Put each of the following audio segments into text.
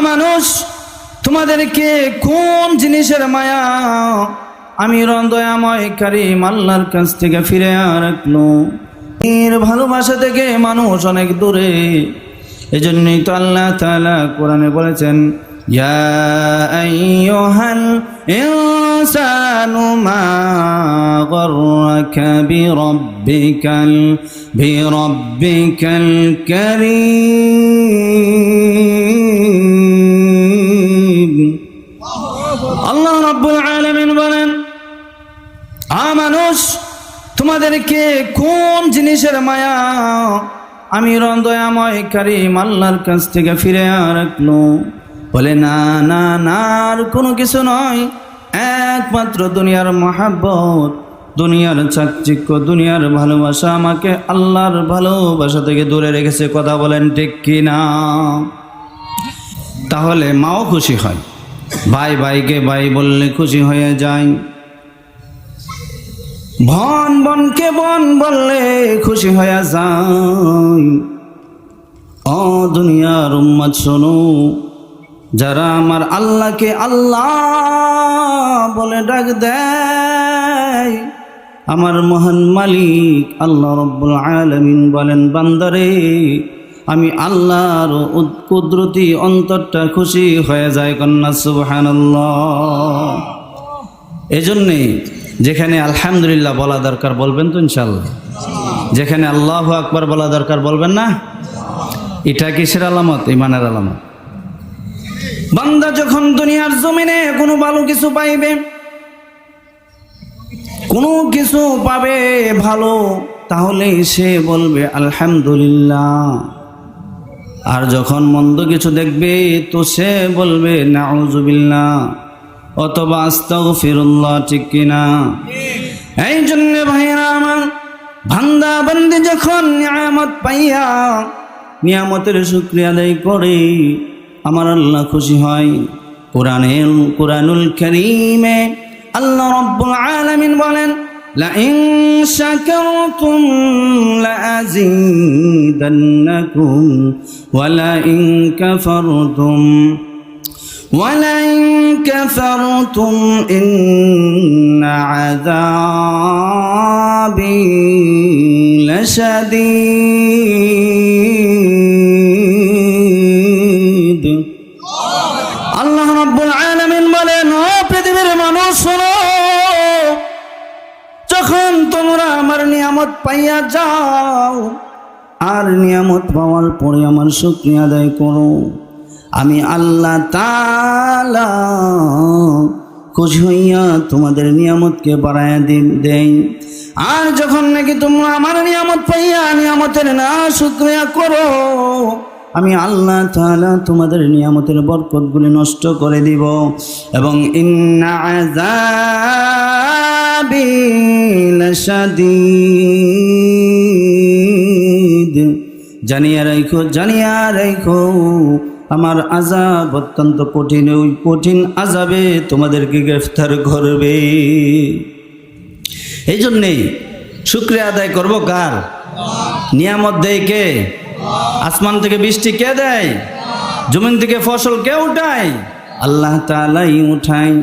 মানুষ তোমাদেরকে কোন জিনিসের মায়া? আমি রন্দয়াময় কারিম আল্লাহর কাছ থেকে ফিরে রাখল এর ভালোবাসা থেকে মানুষ অনেক দূরে। এই জন্যই তো আল্লাহ তাআলা কোরআনে বলেছেন, ইয়া আইয়ুহাল ইনসানু মা তোমাদেরকে কোন জিনিসের মায়া? আমি রন্দয়াময় কারিম আল্লাহর কাছ থেকে ফিরে রাখল। বলে, না না না, আর কোনো কিছু নয়। একমাত্র দুনিয়ার মহাব্বত, দুনিয়ার চাকচিক্য, দুনিয়ার ভালোবাসা আমাকে আল্লাহর ভালোবাসা থেকে দূরে রেখেছে। কথা বলেন ঠিক কি না তাহলে মাও খুশি হয়। ভাই ভাইকে ভাই বললে খুশি হয়ে যায়। ভন বনকে বন বললে খুশি হয়ে যায়। ও দুনিয়ার উম্মত, শোনো, যারা আমার আল্লাহকে আল্লাহ বলে ডাক দেয়, আমার মহান মালিক আল্লাহ রব্বুল আলমিন বলেন, বান্দারে, আমি আল্লাহর কুদরতি অন্তরটা খুশি হয়ে যায় কন্যা, সুবহানাল্লাহ। এজন্যে যেখানে আলহামদুলিল্লাহ বলা দরকার বলবেন তো ইনশাল্লাহ যেখানে আল্লাহ আকবার বলা দরকার বলবেন না? এটা কিসের আলামত? ইমানের আলামত। বান্দা যখন দুনিয়ার জমিনে কোনো ভালো কিছু পাইবে, কোনো কিছু পাবে ভালো, তাহলে সে বলবে, আলহামদুলিল্লাহ। আর যখন মন্দ কিছু দেখবে, তো সে বলবে, নাউজুবিল্লাহ। অথবা আস্তাগফিরুল্লাহ ঠিক কিনা এই জন্য ভাইরা আমার ভান্দা বান্দি যখন নিয়ামত পাইয়া নিয়ামতের শুক্রিয়া আদায় করে আমার আল্লাহ খুশি হয় কোরআনের কোরআনুল করিমে আল্লাহ রব্বুল আলামিন বলেন لئن شكرتم لأزيدنكم ولئن كفرتم ولئن كفرتم إن عذابي لشديد আল্লাহ রাব্বুল আলামিন বলেন ও পৃথিবীর মানুষ শোনো যখন তোমরা আমার নিয়ামত পাইয়া যাও আর নিয়ামত পাওয়ার পরে আমার শুকরিয়া আদায় করো আমি আল্লাহ তালা খুশি হইয়া তোমাদের নিয়ামতকে বাড়াইয়া দেই। আর যখন নাকি তোমরা আমার নিয়ামত পাইয়া নিয়ামতের না শুক্রিয়া করো, আমি আল্লাহ তাআলা তোমাদের নিয়ামতের বরকতগুলি নষ্ট করে দিব। এবং জানিয়া রাখো জানিয়া রাখো আমার আজাব অত্যন্ত কঠিন, ওই কঠিন আজাবে তোমাদেরকে গ্রেফতার করবে। এই জন্যেই শুক্রিয়া আদায় করব কার? নিয়ামত দেয় কে? আসমান থেকে বৃষ্টি কে দেয়? জমিন থেকে ফসল কে উঠায়? আল্লাহ তালাই উঠায়।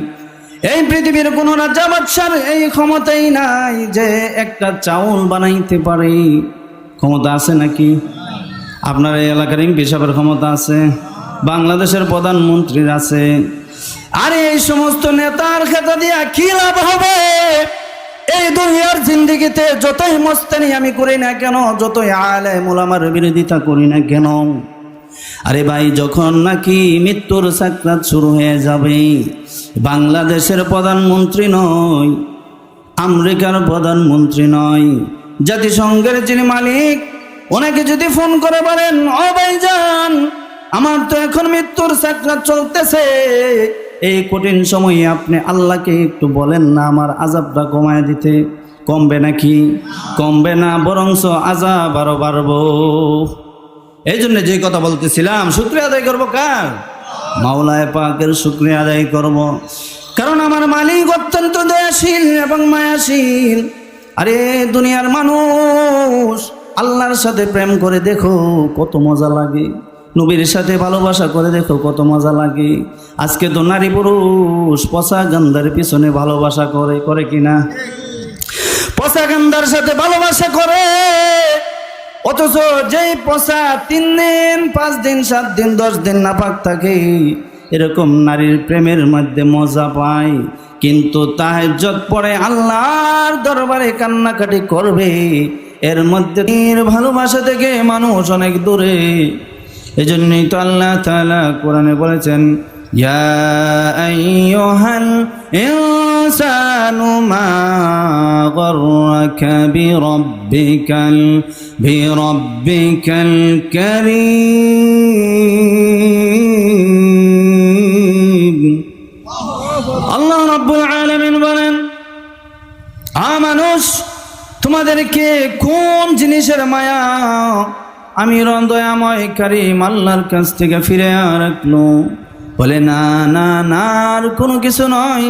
এই পৃথিবীর কোন রাজা বাদশার এই ক্ষমতাই নাই যে একটা চাউল বানাইতে পারে। ক্ষমতা আছে নাকি? আপনার এই এলাকার এমপি সাহেবের ক্ষমতা আছে। বাংলাদেশের প্রধানমন্ত্রীর আছে। আরে এই সমস্ত নেতার খেতা দিয়া কি লাভ হবে? এই দুনিয়ার জিন্দিগিতে যতই মস্তানি আমি করি না কেন, যতই আলে মোলামার বিরোধিতা করি না কেন? আরে ভাই, যখন নাকি মৃত্যুর সাক্ষাৎ শুরু হয়ে যাবে, বাংলাদেশের প্রধানমন্ত্রী নয় আমেরিকার প্রধানমন্ত্রী নয় জাতিসংঘের যিনি মালিক, ওনাকে যদি ফোন করে বলেন, ও ভাইজান আমার তো এখন মৃত্যুর সাক্ষাৎ চলতেছে। এই কঠিন সময়ে আপনি আল্লাহকে একটু বলেন না, আমার আজাবটা কমায় দিতে। কমবে নাকি? কমবে না বরংস আজাব আরও বাড়বো। এই জন্য যে কথা বলতেছিলাম, শুক্রিয়া আদায় করব কার? মাওলায় পাকের শুক্রিয়া আদায় করব। কারণ আমার মালিক অত্যন্ত দয়াশীল এবং মায়াশীল। আরে, দুনিয়ার মানুষ, আল্লাহর সাথে প্রেম করে দেখো কত মজা লাগে। নবীর সাথে ভালোবাসা করে দেখো কত মজা লাগে। আজকে তো নারী পুরুষ, পচা গান্ধার পিছনে ভালোবাসা করে করে কিনা? পচা গান্ধার সাথে ভালোবাসা করে, অথচ যেই পচা তিন দিন, পাঁচ দিন, সাত দিন, দশ দিন নাপাক থাকে, এরকম নারীর প্রেমের মধ্যে মজা পায়। কিন্তু তাহাজ্জত পরে আল্লাহর দরবারে কান্নাকাটি করবে, এর মধ্যে ভালোবাসা থেকে মানুষ অনেক দূরে। এজন্যই তো আল্লাহ তাআলা কোরআনে বলেছেন আল্লাহ রাব্বুল আলামিন বলেন, আ মানুষ, তোমাদেরকে কোন জিনিসের মায়া আমি দয়াময় কারিম আল্লাহর কাছ থেকে ফিরে রাখল বলে, না না না, আর কোনো কিছু নয়।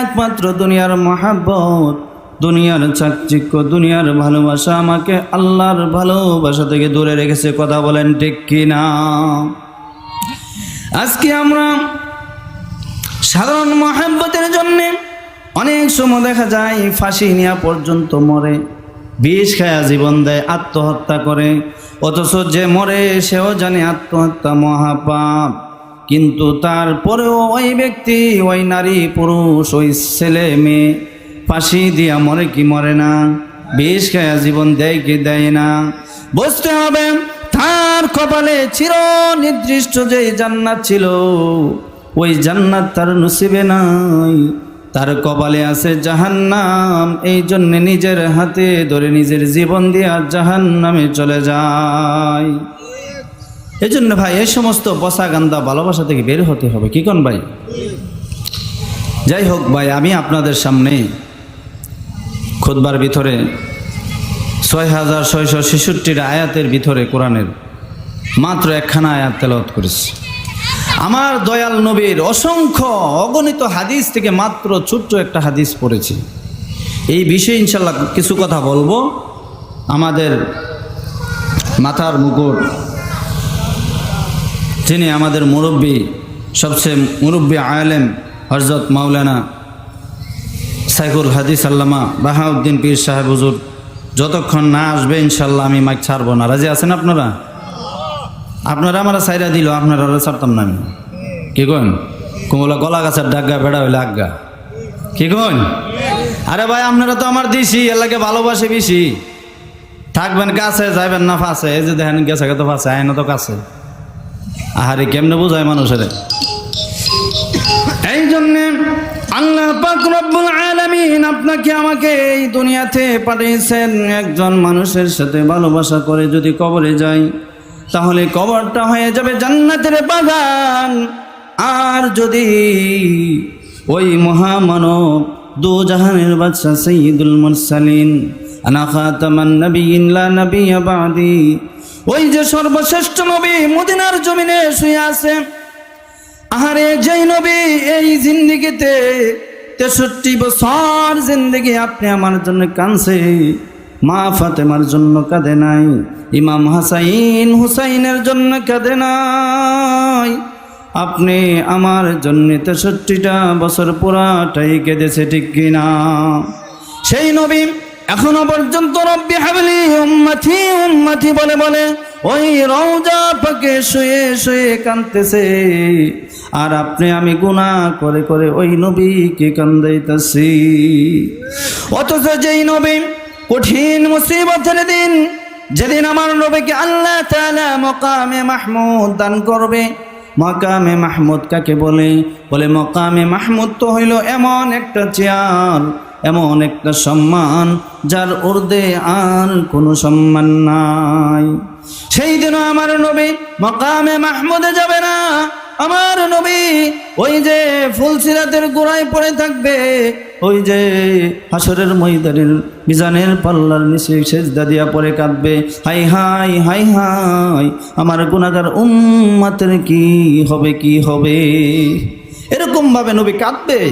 একমাত্র দুনিয়ার মহাব্বত, দুনিয়ার চাকচিক্য, দুনিয়ার ভালোবাসা আমাকে আল্লাহর ভালোবাসা থেকে দূরে রেখেছে। কথা বলেন ঠিক কিনা? আজকে আমরা সাধারণ মহাব্বতের জন্যে অনেক সময় দেখা যায়, ফাঁসি নেওয়া পর্যন্ত মরে। বিষ খায়া জীবন দেয়, আত্মহত্যা করে। অথচ যে মরে সেও জানে আত্মহত্যা মহাপাপ। কিন্তু তারপরেও ওই ব্যক্তি, ওই নারী, পুরুষ, ওই ছেলে, মেয়ে, ফাঁসি দিয়া মরে কি মরে না? বিষ খায়া জীবন দেয় কি দেয় না? বুঝতে হবে, তার কপালে চির নির্দিষ্ট যে জান্নাত ছিল, ওই জান্নাত তার নসিবে নাই। তার কপালে আছে জাহান্নাম। এই জন্য নিজের হাতে ধরে নিজের জীবন দিয়া জাহান্নামে চলে যায়। এই জন্য ভাই, এই সমস্ত বসা গান্দা ভালোবাসা থেকে বের হতে হবে। কি কোন ভাই? যাই হোক ভাই, আমি আপনাদের সামনে খুদবার ভিতরে ছয় হাজার ছয়শো ছেষট্টির আয়াতের ভিতরে কোরআনের মাত্র একখানা আয়াত তেলাওয়াত করেছি। আমার দয়াল নবীর অসংখ্য অগণিত হাদিস থেকে মাত্র ছোট্ট একটা হাদিস পড়েছি। এই বিষয়ে ইনশাল্লাহ কিছু কথা বলব। আমাদের মাথার মুকুট, যিনি আমাদের মুরব্বী, সবচেয়ে মুরব্বী আলেম হজরত মাওলানা সাইকুল হাদিস আল্লামা বাহাউদ্দিন পীর সাহেব হুজুর, যতক্ষণ না আসবে ইনশাল্লাহ আমি মাইক ছাড়বো না। রাজি আছেন আপনারা? আপনারা আমরা সাইরা দিল আপনারা ছাড়তাম না আমি। কি কন কুমলা গলা গাছের ডাগা বেড়া হইলে আজ্ঞা। কি কন আরে ভাই আপনারা তো আমার দিছি এলাকে ভালোবাসে বেশি। থাকবেন কাছে যাইবেন না ফাঁসে। এই যে দেখেন গেছে তো ফাঁসে আয় না তো কাছে। আহারে কেমনে বোঝায় মানুষের? এই জন্যে আল্লাহ পাক রব্বুল আলামিন আপনাকে আমাকে এই দুনিয়াতে পাঠিয়েছেন একজন মানুষের সাথে ভালোবাসা করে যদি কবরে যাই। তাহলে কবরটা হয়ে যাবে জান্নাতের বাগান। আর যদি ওই মহামানব দু জাহানের বাদশা সৈয়দুল মুরসালিন ওই যে সর্বশ্রেষ্ঠ নবী মদিনার জমিনে শুয়ে আছে, আহারে যেই নবী এই জিন্দিগিতে তেষট্টি বছর জিন্দিগি আপনি আমার জন্য কানছে মা ফাতেমার জন্য কাঁদে নাই, ইমাম হাসাইন হুসাইনের জন্য কাঁদে নাই। আপনি আমার জন্য তেষট্টিটা বছর পুরাটাই কেঁদেছে ঠিক কিনা? সেই নবী এখনও পর্যন্ত রব্বি হাবলি উম্মাথি উম্মাথি বলে বলে ওই রওজা পাকে শুয়ে শুয়ে কানতেছে আর আপনি আমি গুনাহ করে করে ওই নবীকে কান্দাইতেছি। অথচ যেই নবী কঠিন মুসিবতের দিন। যেদিন আমার নবীকে আল্লাহ তাআলা মকামে মাহমুদ দান করবে। মকামে মাহমুদ কাকে বলে? বলে মকামে মাহমুদ তো হইল এমন একটা চেয়ার, এমন একটা সম্মান, যার উর্দে আর কোনো সম্মান নাই। সেই দিন আমার নবী মকামে মাহমুদে যাবে না। আমার নবী ওই যে ফুলসিরাতের গোড়ায় পড়ে থাকবে। ওই যে হাসরের ময়দানের মিজানের পাল্লার নিচে সেজদা দিয়া পরে কাঁদবে। হাই হাই হাই হাই, আমার গুণাগার উম্মাতের কি হবে কি হবে? এরকম ভাবে নবী কাঁদবে।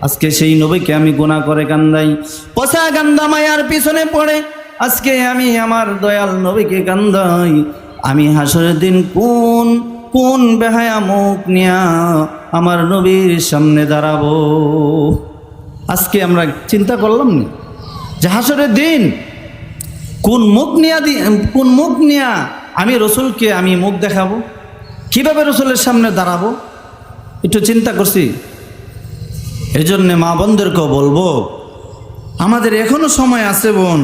আজকে সেই নবীকে আমি গুণা করে কান্দাই। পচা কান্দা মায়ার পিছনে পড়ে। আজকে আমি আমার দয়াল নবীকে কান্দাই। আমি হাসরের দিন কোন কোন বেহায়া মুখ নিয়া আমার নবীর সামনে দাঁড়াবো? আজকে আমরা চিন্তা করলাম না যে হাসরের দিন কোন মুখ নিয়া কোন মুখ নিয়া আমি রসুলকে আমি মুখ দেখাবো? কীভাবে রসুলের সামনে দাঁড়াবো? একটু চিন্তা করছি। এই জন্যে মা বোনদেরকেও বলব, আমাদের এখনও সময় আছে বোন,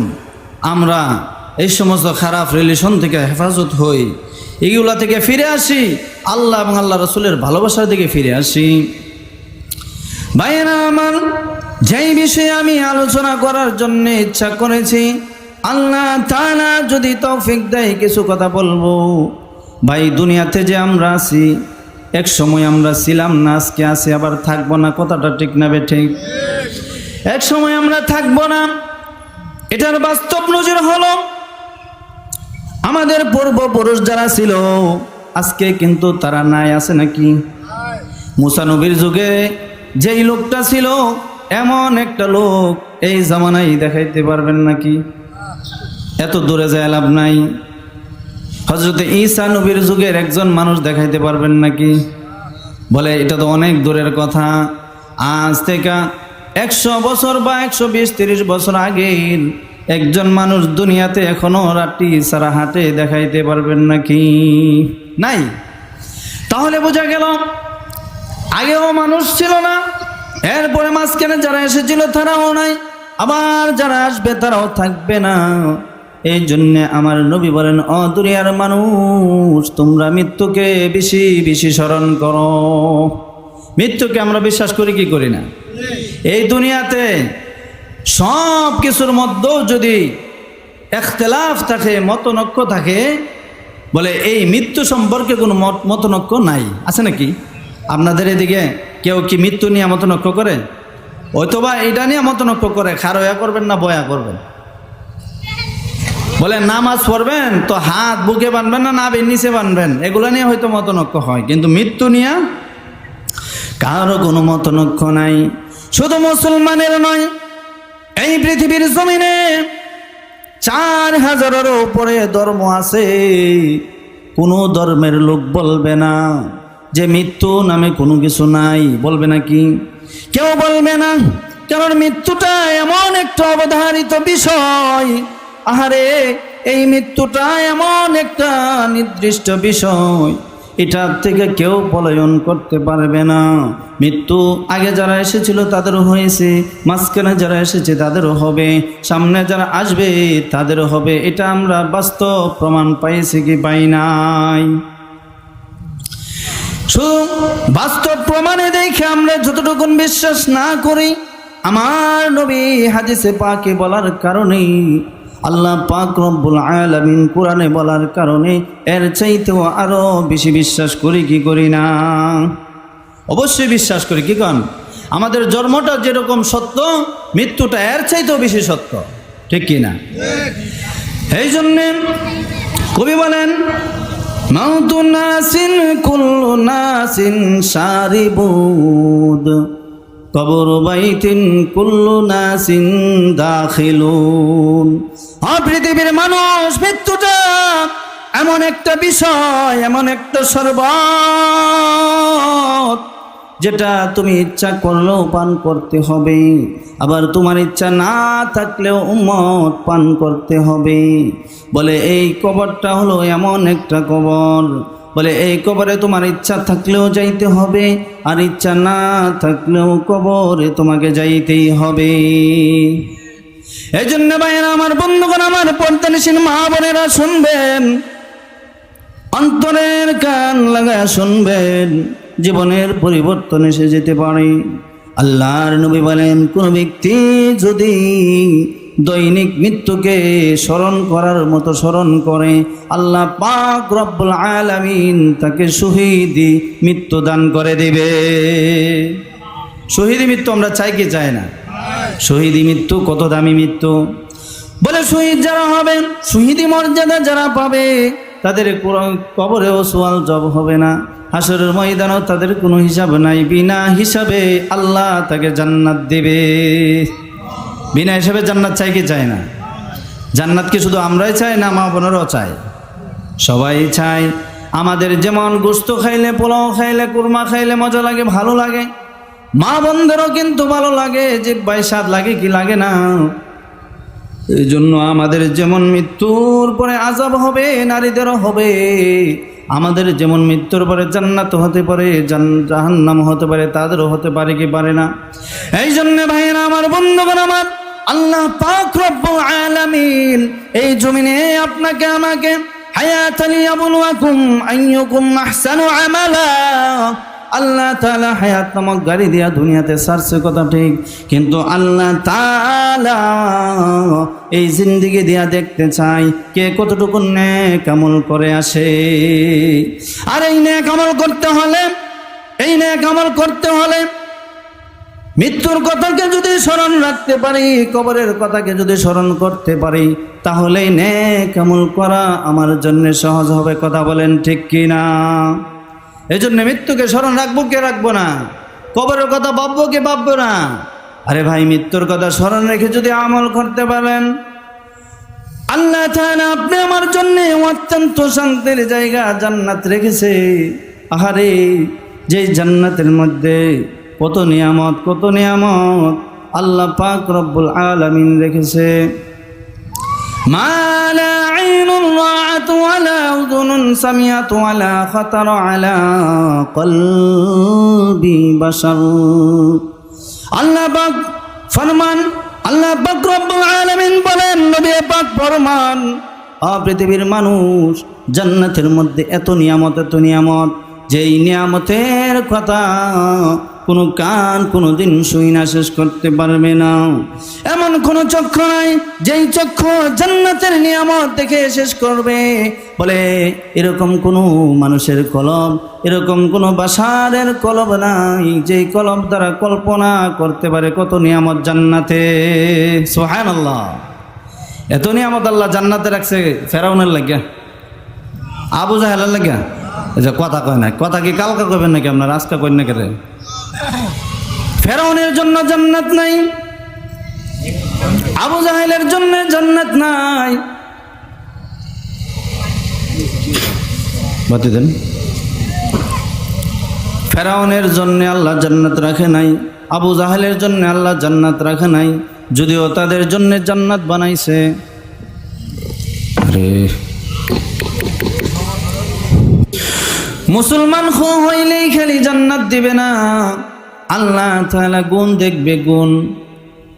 আমরা এই সমস্ত খারাপ রিলেশন থেকে হেফাজত হই। এগুলা থেকে ফিরে আসি, আল্লাহ এবং আল্লাহ রসুলের ভালোবাসার দিকে ফিরে আসি। ভাইয়েরা আমার যেই বিষয়ে আমি আলোচনা করার জন্য ইচ্ছা করেছি, আল্লাহ তাআলা যদি তৌফিক দেয় কিছু কথা বলব। ভাই, দুনিয়াতে যে আমরা আছি, এক সময় আমরা ছিলাম না, আজকে আছি, আবার থাকব না, কথাটা ঠিক না ঠিক? এক সময় আমরা থাকব না, এটার বাস্তব নজর হলো, আমাদের পূর্বপুরুষ যারা ছিল, আজকে কিন্তু তারা নাই, আছে নাকি? মুসানবীর যুগে যেই লোকটা ছিল এমন একটা লোক এই জামানায় দেখাইতে পারবেন নাকি? এত দূরে যায় লাভ নাই। হজরতে ঈসা নবীর যুগের একজন মানুষ দেখাইতে পারবেন নাকি? বলে, এটা তো অনেক দূরের কথা। আজ থেকে একশো বছর বা একশো বিশ তিরিশ বছর আগের একজন মানুষ দুনিয়াতে এখনও রাত্রি সারা হাটে দেখাইতে পারবেন নাকি? নাই। তাহলে বোঝা গেল, আগেও মানুষ ছিল না এরপরে মাঝখানে যারা এসেছিল তারাও নাই। আবার যারা আসবে তারাও থাকবে না। এই জন্য আমার নবী বলেন, অ দুনিয়ার মানুষ, তোমরা মৃত্যুকে বেশি বেশি স্মরণ করো। মৃত্যুকে আমরা বিশ্বাস করি, কি করি না? এই দুনিয়াতে সব কিছুর মধ্যেও যদি এখতলাফ থাকে, মতনক্য থাকে, বলে এই মৃত্যু সম্পর্কে কোনো মত মতনক্য নাই। আছে নাকি? আপনাদের এদিকে কেউ কি মৃত্যু নিয়ে মতনক্য করে? অথবা এটা নিয়ে মতনক্য করে, খারয়া করবেন না বয়া করবেন? বলে নামাজ পড়বেন তো হাত বুকে বানবেন না নাবের নিচে বানবেন? এগুলো নিয়ে হয়তো মতনক্য হয়, কিন্তু মৃত্যু নিয়ে কারও কোনো মতনক্য নাই। শুধু মুসলমানের নয়, এই পৃথিবীর জমিনে চার হাজারের উপরে ধর্ম আছে। কোনো ধর্মের লোক বলবে না। যে মৃত্যু নামে কোনো কিছু নাই, বলবে নাকি? কেউ বলবে না, কারণ মৃত্যুটা এমন একটা অবধারিত বিষয়। আহারে, এই মৃত্যুটা এমন একটা নির্দিষ্ট বিষয়। এটার থেকে কেউ পলায়ন করতে পারবে না। মৃত্যু আগে যারা এসেছিল তাদেরও হয়েছে, মাঝখানে যারা এসেছে তাদেরও হবে, সামনে যারা আসবে তাদেরও হবে। এটা আমরা বাস্তব প্রমাণ পাইছি কি পাই নাই। শুধু বাস্তব প্রমাণে দেখে আমরা যতটুকু বিশ্বাস না করি আমার নবী হাদিসে পাকে বলার কারণেই আল্লাহ পাক রব্বুল আলামিন কোরআনে বলার কারণে এর চাইতেও আরও বেশি বিশ্বাস করি কি করি না? অবশ্যই বিশ্বাস করি কি কন? আমাদের জন্মটা যেরকম সত্য মৃত্যুটা এর চাইতেও বেশি সত্য ঠিক কি না? এই জন্যে কবি বলেন মাউতু নাসিন, কুল্লু নাসিন সারিবুদ কবর বাইতিন, কুল্লু নাসিন, দাখিলুন। পৃথিবীর মানুষ মৃত্যুটা এমন একটা বিষয়, এমন একটা শরবত যেটা তুমি ইচ্ছা করলেও পান করতে হবে। আবার তোমার ইচ্ছা না থাকলেও উম্মত পান করতে হবে। বলে, এই কবরটা হলো এমন একটা কবর। বলে, এই কবরে তোমার ইচ্ছা থাকলেও যাইতে হবে আর ইচ্ছা না থাকলেও কবরে তোমাকে যাইতেই হবে। এই জন্য ভাইয়েরা, আমার বন্ধুগণ, আমার পর্দানিসীন মা বোনেরা শুনবেন, অন্তরের কান লাগায় শুনবেন। জীবনের পরিবর্তন এসে যেতে পারে। আল্লাহর নবী বলেন, কোন ব্যক্তি যদি দৈনিক মৃত্যুকে স্মরণ করার মতো স্মরণ করে, আল্লাহ পাক রব্বুল আলামিন তাকে শহীদি মৃত্যু দান করে দিবে। শহীদি মৃত্যু আমরা চাই কি চাই না? শহীদি মৃত্যু, কত দামি মৃত্যু। বলে শহীদ যারা হবেন, শহীদি মর্যাদা যারা পাবে তাদের কবরেও সোয়াল জব হবে না। হাসরের ময়দানও তাদের কোনো হিসাব নাই। বিনা হিসাবে আল্লাহ তাকে জান্নাত দেবে। বিনা হিসাবে জান্নাত চাই কি চায় না? জান্নাত কি শুধু আমরাই চাই না মা বোনেরাও চায়? সবাই চায়। আমাদের যেমন গোস্ত খাইলে পোলাও খাইলে কুরমা খাইলে মজা লাগে, ভালো লাগে। মা বন্ধেরও কিন্তু ভালো লাগে যে বাই স্বাদ লাগে কি লাগে না। এই জন্য আমাদের যেমন মৃত্যুর পরে আজাব হবে, নারীদেরও হবে। আমাদের যেমন মৃত্যুর পরে জান্নাত হতে পারে জাহান্নাম হতে পারে, তাদেরও হতে পারে কি পারে না? এই জন্য ভাইয়েরা আমার বন্ধুগণ আমার, আল্লাহ পাক রব্বুল আলামিন এই জমিনে আপনাকে, আমাকে, হায়াতালি আবুলুয়াকুম আইয়ুকুম আহসানু আমালা। আল্লাহ তাআলা হায়াত নামক গাড়ি দিয়া দুনিয়াতে সারছে কথা ঠিক। কিন্তু আল্লাহ তাআলা এই জিন্দিগি দিয়া দেখতে চাই কে কতটুকু নেক আমল করে আসে। আর এই নেক আমল করতে হলে, এই নেক আমল করতে হলে মৃত্যুর কথাকে যদি স্মরণ রাখতে পারি, কবরের কথাকে যদি স্মরণ করতে পারি, তাহলেই নে আমল করা আমার জন্য সহজ হবে, কথা বলেন ঠিক কি না এই জন্য মৃত্যুকে স্মরণ রাখব, কে রাখব না? কবরের কথা ভাববো, কে ভাববো না? আরে ভাই, মৃত্যুর কথা স্মরণ রেখে যদি আমল করতে পারেন। আল্লাহ তাআলা আপনি আমার জন্য অত্যন্ত শান্তির জায়গা জান্নাত রেখেছে। আহারে যে জান্নাতের মধ্যে কত নিয়ামত কত নিয়ামত আল্লাহ পাক রব্বুল আলামিন রেখেছে। ما لا عين رأت ولا أذن سمعت ولا خطر على قلب بشر আল্লাহ পাক ফরমান আল্লাহ পাক রব্বুল আলামিন বলেন নবী পাক ফরমান আ পৃথিবীর মানুষ জান্নাতের মধ্যে এত নিয়ামত এত নিয়ামত যেই নিয়ামতের কথা কোনো কান কোনো দিন শুই না শেষ করতে পারবে না। এমন কোনো চক্ষু নাই, যেই চক্ষু জান্নাতের নিয়ামত দেখে শেষ করবে। বলে, এরকম কোনো মানুষের কলম এরকম কোনো বাসারের কলম নাই, যেই কলম তারা কল্পনা করতে পারে কত নিয়ামত জান্নাতে। সোহান আল্লাহ এত নিয়ামত আল্লাহ জান্নাতে রাখছে, ফেরাউনের লাগিয়া আবু জাহেলের লাগিয়া যে কথা কয় না, কথা কি কালকা কবেন নাকি আপনার? আজকা কই না কেটে ফেরাউনের জন্য জান্নাত নাই, আবু জাহেলের জন্য জান্নাত নাই। বাতি দেন ফেরাউনের জন্য আল্লাহ জান্নাত রাখে নাই, আবু জাহেলের জন্য আল্লাহ জান্নাত রাখে নাই, যদিও তাদের জন্য জান্নাত বানাইছে। আরে। মুসলমান হইলেই খালি জান্নাত দিবে না। আল্লাহ তাআলা গুণ দেখবে, গুণ।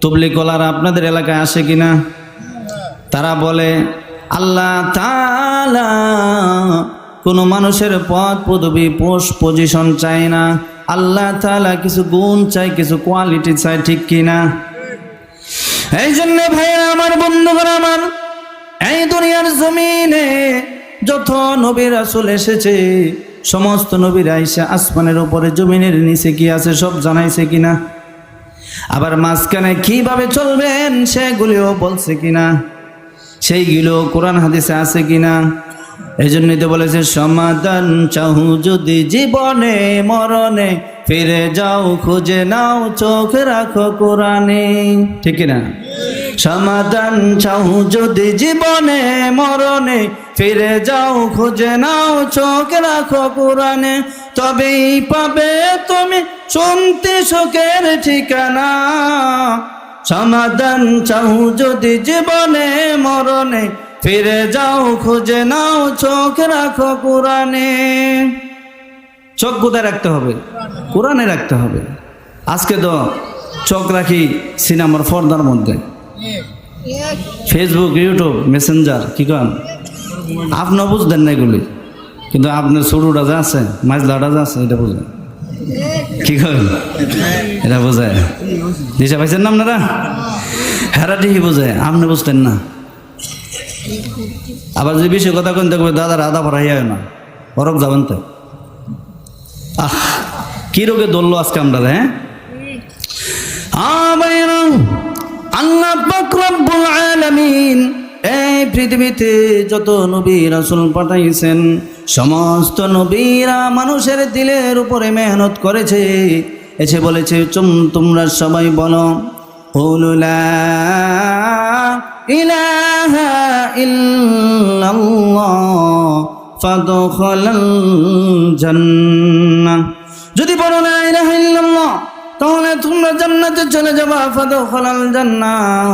তবলি কলার আপনাদের এলাকায় আসে কিনা? তারা বলে, আল্লাহ তাআলা কোনো মানুষের পদ পদবি পোস্ট পজিশন চায় না। আল্লাহ তালা কিছু গুণ চাই কিছু কোয়ালিটি চাই ঠিক কিনা? এই জন্য ভাইয়া আমার, বন্ধুগণ আমার, এই দুনিয়ার জমিনে যত নবী রাসূল এসেছে সমস্ত নবীরা আইসা আসমানের ওপরে জমিনের নিচে কি আছে সব জানাইছে কিনা? আবার মাঝখানে কীভাবে চলবেন সেগুলিও বলছে কিনা? সেইগুলো কোরআন হাদিসে আছে কিনা? এই জন্যই তো বলেছে, সমাধান চাহু যদি জীবনে, মরণে, ফিরে যাও, খুঁজে নাও, চোখ রাখো কোরআনে। ঠিক না সমাধান চাহু যদি জীবনে, মরণে। ফিরে যাও, খুঁজে নাও, চোখ রাখো পুরাণে। তবেই পাবে তুমি শুনতে সুখের ঠিকানা। সমাধান চাহু যদি জীবনে, মরণে। ফিরে যাও, খুঁজে নাও, চোখ রাখো কোরআনে চোখ কোথায় রাখতে হবে কোরআনে রাখতে হবে। আজকে তো চোখ রাখি সিনেমার ফর্দার মধ্যে। ফেসবুক ইউটিউব মেসেঞ্জার কি কন? আপনিও বুঝতেন না এগুলি। কিন্তু আপনার সরুটা যা আছে মাছলাটা যা আছে, এটা বুঝেন। কি করেন এটা বোঝায় দিশা পাইছেন না আপনারা হেরা ঠিকই বোঝায় আপনি বুঝতেন না। আবার যে বিষয় কথা কোন দেখবে দাদার আদা ভরাইয়া না। বরফ যাবেন তো। আহ, কি রোগে ধরলো আজকে আমরা হ্যাঁ? আবাইরা আলামিন। পৃথিবীতে যত নবী রাসূল পাঠাইছেন, সমস্ত নবীরা মানুষের দিলের উপরে মেহনত করেছে। এসে বলেছে, চুম, তোমরা সবাই বলো লা ইলাহা যদি বলো না ইলাহা তাহলে তোমরা জান্নাতে চলে যাবা ফাদখালাল জান্নাহ।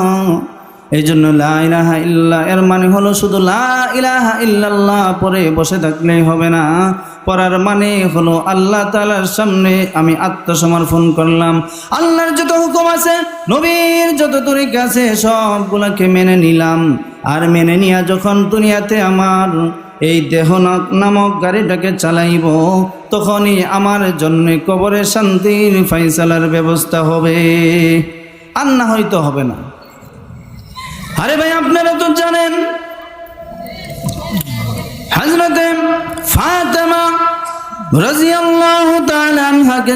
এই জন্য লা ইলাহা ইল্লা, এর মানে হলো শুধু লা ইলাহা ইল্লাল্লাহ, পরে বসে থাকলেই হবে না। পড়ার মানে হলো আল্লাহ তালার সামনে আমি আত্মসমর্পণ করলাম। আল্লাহর যত হুকুম আছে, নবীর যত তরিকা আছে, সবগুলোকে মেনে নিলাম। আর মেনে নিয়া যখন দুনিয়াতে আমার এই দেহনা নামক গাড়িটাকে চালাইব। তখনই আমার জন্য কবরে শান্তির ফাইসালার ব্যবস্থা হবে। আর না হয়তো হবে না। আরে ভাই, আপনারা তো জানেন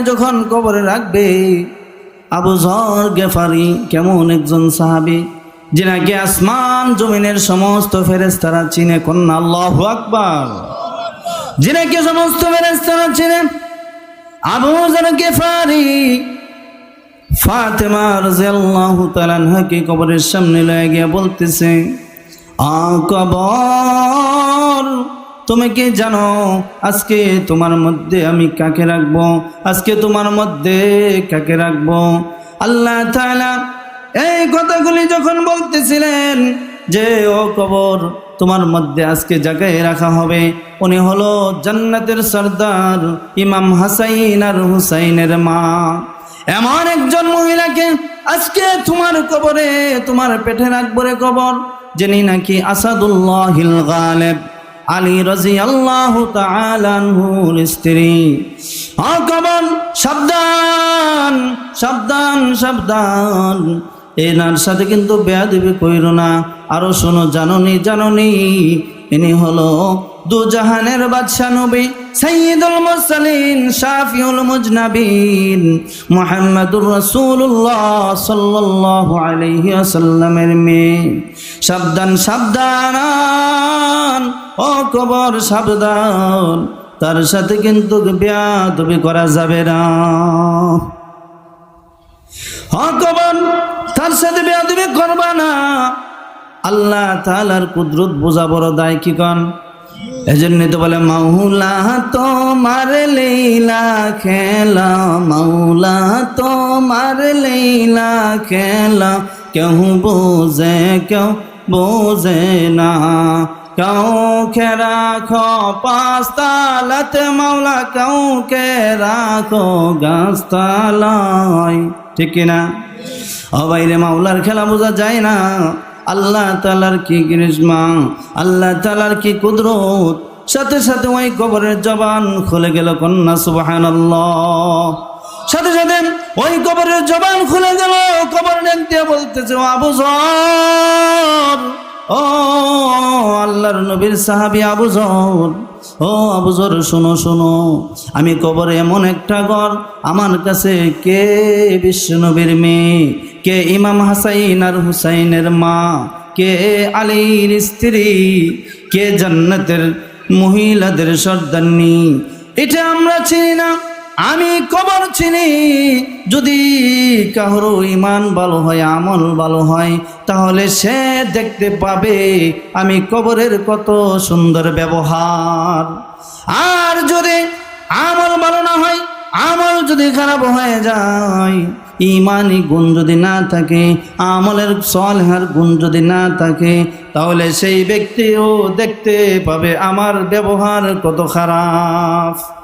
যখন কবরে রাখবে, আবু জর গেফারি কেমন একজন সাহাবী যে নাকি আসমান জমিনের সমস্ত ফেরেশতারা চিনে, কন্যা আল্লাহু আকবার। যেনাকি সমস্ত ফেরেশতারা চিনে, আবু জর গেফারি ফাতেমা রাজিয়াল্লাহু তাআলা আনহাকে কবরের সামনে লয়ে গিয়ে বলতেছে, আ কবর, তুমি কি জানো আজকে তোমার মধ্যে আমি কাকে রাখব? আজকে তোমার মধ্যে কাকে রাখব? আল্লাহ তাআলা এই কথাগুলি যখন বলতেছিলেন যে, ও কবর, তোমার মধ্যে আজকে জায়গায় রাখা হবে। উনি হলো জান্নাতের সর্দার ইমাম হাসাইন আর হুসাইনের মা। এমন একজন মহিলাকে আজকে তোমার কবরে, তোমার পেটে রাখব রে কবর, যিনি নাকি আসাদুল্লাহিল গালেব। আলী রাজি আল্লাহ তালানহুর স্ত্রী। আ কবর সাবধান সাবধান। সাবধান এনার সাথে কিন্তু বেয়া বেয়াদিবি কইর না। আরও শোনো, জাননি জাননি, ইনি হলো দু জাহানের বাদশা নবী সাইয়্যিদুল মুরসালিন, শাফিউল মুজনাবিন মুহাম্মাদুর রাসূলুল্লাহ সাল্লাল্লাহু আলাইহি ওয়াসাল্লামের মেয়ে। সাবধান সাবধান, ও কবর, সাবধান। তার সাথে কিন্তু বেয়াদবি করা যাবে না। হকবন তার সাথে বেয়াদবি করবা না। আল্লাহ তাআলার কুদরত বোঝা বড় দায় কি কন? এজন্য তো বলে, মাওলা তোমার লীলা খেলা, মাওলা তোমার লীলা খেলা। কেউ বোঝে কেউ বোঝে না। কেউ কে রাখো পাঁচতালাতে, মাওলা কেউ কে রাখো গাছতালায়। ঠিক কিনা? ও বাইরে মাওলার খেলা বোঝা যায় না। আল্লাহ তালার কি গ্রীষ্মা আল্লাহ তালার কি কুদরত? সাথে সাথে ওই কবরের জবান খুলে গেল কন্যা সুবাহান সাথে সাথে ওই কবরের জবান খুলে গেল। কবর দেখতে বলতেছে আবু ও আল্লাহর নবীর সাহাবি আবু জর ও আবুজর, শুনো, শোনো। আমি কবর এমন একটা ঘর, আমার কাছে কে বিষ্ণুবীর মেয়ে, কে ইমাম হাসাইন আর হুসাইনের মা, কে আলীর স্ত্রী, কে জান্নাতের মহিলাদের সর্দান্নি এটা আমরা চিনি না। আমি কবর চিনি, যদি কারও ইমান ভালো হয়, আমল ভালো হয়, তাহলে সে দেখতে পাবে আমি কবরের কত সুন্দর ব্যবহার। আর যদি আমল ভালো না হয়, আমল যদি খারাপ হয়ে যায়, ইমানি গুণ যদি না থাকে, আমলের সলহার গুণ যদি না থাকে, তাহলে সেই ব্যক্তিও দেখতে পাবে আমার ব্যবহার কত খারাপ।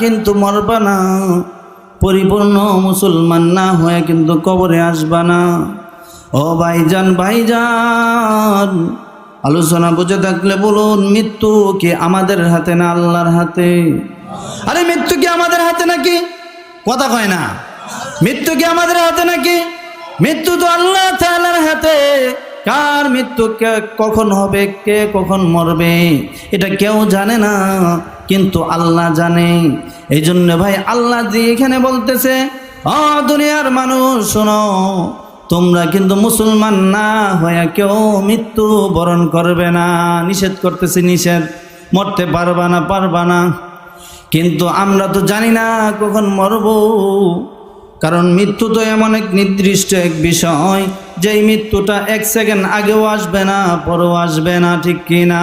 কিন্তু মরবা না। পরিপূর্ণ মুসলমান না হয়ে কিন্তু কবরে আসবা না। ও ভাইজান ভাইজান, আলোচনা বুঝে থাকলে বলুন, মৃত্যু কি আমাদের হাতে না আল্লাহর হাতে? আরে, মৃত্যু কি আমাদের হাতে নাকি? কথা কয় না। মৃত্যু কি আমাদের হাতে নাকি? মৃত্যু তো আল্লাহ তাআলার হাতে। কার মৃত্যু কে, কখন হবে, কে কখন মরবে, এটা কেউ জানে না। কিন্তু আল্লাহ জানে। এই জন্য ভাই আল্লাহ যে এখানে বলতেছে, অ দুনিয়ার মানুষ, শোনো, তোমরা কিন্তু মুসলমান না হয়ে কেউ মৃত্যু বরণ করবে না। নিষেধ করতেছে নিষেধ, মরতে পারবা না পারবা না। কিন্তু আমরা তো জানি না কখন মরব। কারণ মৃত্যু তো এমন এক নির্দিষ্ট এক বিষয়, যেই মৃত্যুটা এক সেকেন্ড আগেও আসবে না, পরেও আসবে না, ঠিক কি না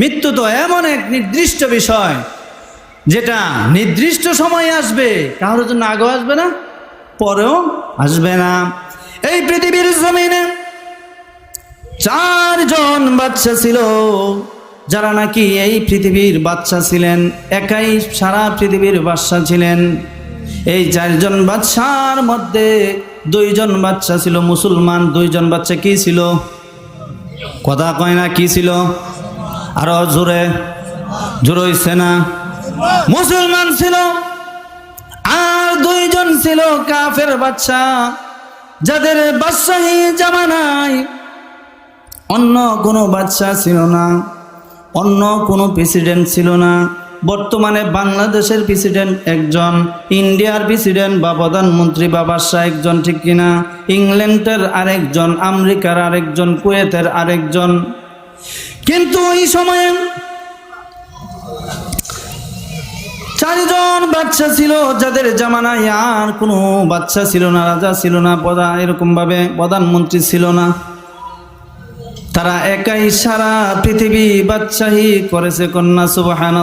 মৃত্যু তো এমন এক নির্দিষ্ট বিষয়, যেটা নির্দিষ্ট সময় আসবে, কারোর জন্য আগেও আসবে না, পরেও আসবে না। এই পৃথিবীর জমিনে চারজন বাচ্চা ছিল, যারা নাকি এই পৃথিবীর বাচ্চা ছিলেন, একাই সারা পৃথিবীর বাচ্চা ছিলেন। এই চারজন বাচ্চার মধ্যে দুইজন বাচ্চা ছিল মুসলমান, দুইজন বাচ্চা কি ছিল? কথা কয় না, কি ছিল? আরও জোরে জোরে হইছে না? মুসলমান ছিল, আর দুইজন ছিল কাফের বাচ্চা, যাদের বাদশাহী জামানায় অন্য কোনো বাচ্চা ছিল না, অন্য কোনো প্রেসিডেন্ট ছিল না। বর্তমানে বাংলাদেশের প্রেসিডেন্ট একজন, ইন্ডিয়ার প্রেসিডেন্ট বা প্রধানমন্ত্রী বা বাদশাহ একজন, ঠিক কিনা? ইংল্যান্ডের আরেকজন, আমেরিকার আরেকজন, কুয়েতের আরেকজন। কিন্তু এই সময়ে চারজন বাচ্চা ছিল, যাদের জামানায় আর কোনো বাচ্চা ছিল না, রাজা ছিল না প্রধান এরকম ভাবে প্রধানমন্ত্রী ছিল না। তারা একাই সারা পৃথিবী বাদশাহী করেছে কন্যা সুবাহান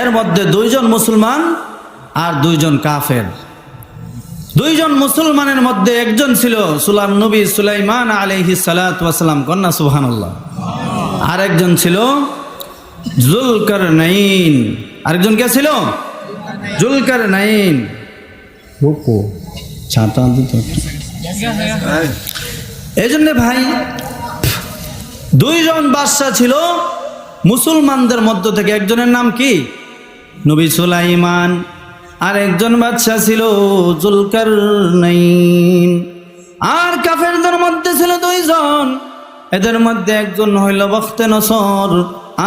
এর মধ্যে দুইজন মুসলমান আর দুইজন কাফের। দুইজন মুসলমানের মধ্যে একজন ছিল সুলাম নবী সুলাইমান আলহি সালাতাম কন্যা সুবহানাল্লাহ। আর একজন ছিল জুলকার নাইন আরেকজন কে ছিল? জুলকার নাইন ছাতা এই জন্যে ভাই দুইজন বাদশাহ ছিল মুসলমানদের মধ্য থেকে। একজনের নাম কি? নবী সুলাইমান। আর একজন বাচ্চা ছিল জুলকার আর কাফেরদের মধ্যে ছিল দুইজন। এদের মধ্যে একজন হইল বখতে নসর,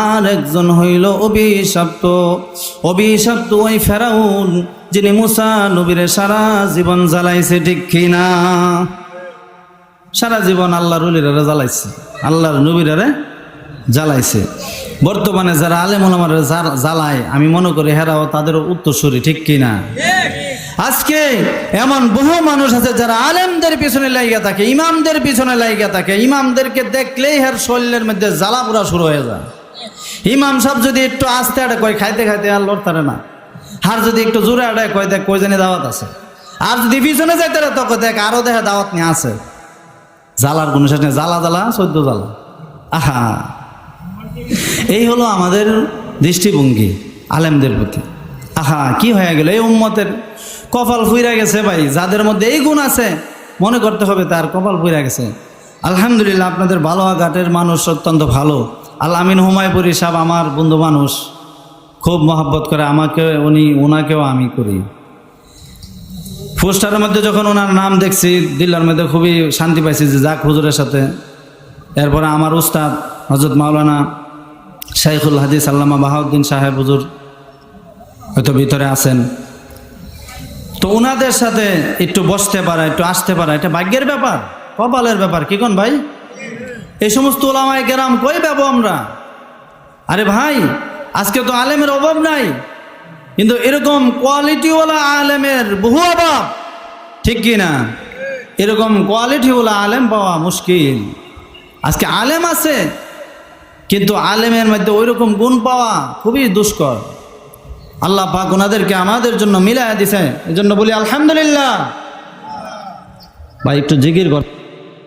আর একজন হইল অভিশপ্ত। অভিশপ্ত ওই ফেরাউন, যিনি মুসা নবীরে সারা জীবন জ্বালাইছে, ঠিক কিনা? সারা জীবন আল্লাহর জ্বালাইছে। আল্লাহর নবীরারে জ্বালাইছে। বর্তমানে যারা আলেম ওলামার জ্বালায়, আমি মনে করি হেরাও তাদের উত্তরসূরি, ঠিক কিনা? আজকে এমন বহু মানুষ আছে যারা আলেমদের পিছনে লাইগা থাকে, ইমামদের পিছনে লাইগা থাকে। ইমামদেরকে দেখলেই হের শরীরের মধ্যে জ্বালা পুরা শুরু হয়ে যায়। ইমাম সাহেব যদি একটু আস্তে আটে কয়, খাইতে খাইতে আর লড়তারে না। আর যদি একটু জোরে আটায় কয়, দেখ কয় জানি দাওয়াত আছে। আর যদি পিছনে যাইতে তখন দেখ, আরও দেখে দাওয়াত নিয়ে আছে। জ্বালার কোনো শেষ নেই। জ্বালা জ্বালা সদ্য জ্বালা। আহা। এই হলো আমাদের দৃষ্টিভঙ্গি আলেমদের প্রতি। আহা, কি হয়ে গেল? এই উম্মতের কপাল ফুইরা গেছে ভাই। যাদের মধ্যে এই গুণ আছে, মনে করতে হবে তার কপাল ফুইরা গেছে। আলহামদুলিল্লাহ, আপনাদের ভালো ঘাটের মানুষ অত্যন্ত ভালো। আল আমিন হুমায়পুরি সাহেব আমার বন্ধু মানুষ। খুব মহাব্বত করে আমাকে, উনি ওনাকেও আমি করি। পোস্টারের মধ্যে যখন ওনার নাম দেখছি, দিল্লার মধ্যে খুবই শান্তি পাইছি যে যাক হুজুরের সাথে। এরপরে আমার উস্তাদ হজরত মাওলানা শাইখুল হাদিস আল্লামা বাহাউদ্দিন সাহেব হুজুর হয়তো ভিতরে আছেন। তো ওনাদের সাথে একটু বসতে পারা, একটু আসতে পারা, এটা ভাগ্যের ব্যাপার, কপালের ব্যাপার, কি কোন ভাই? এই সমস্ত ওলামায় গেরাম কই পাবো আমরা? আরে ভাই, আজকে তো আলেমের অভাব নাই, কিন্তু এরকম কোয়ালিটিওয়ালা আলেমের বহু অভাব, ঠিক কি না? এরকম কোয়ালিটিওয়ালা আলেম পাওয়া মুশকিল। আজকে আলেম আছে কিন্তু আলেমের মধ্যে ওই রকম গুণ পাওয়া খুবই দুষ্কর। আল্লাহ পাক ওনাদেরকে আমাদের জন্য মিলায় দিছে। এই জন্য বলি, আলহামদুলিল্লাহ। ভাই, একটু জিগির কর।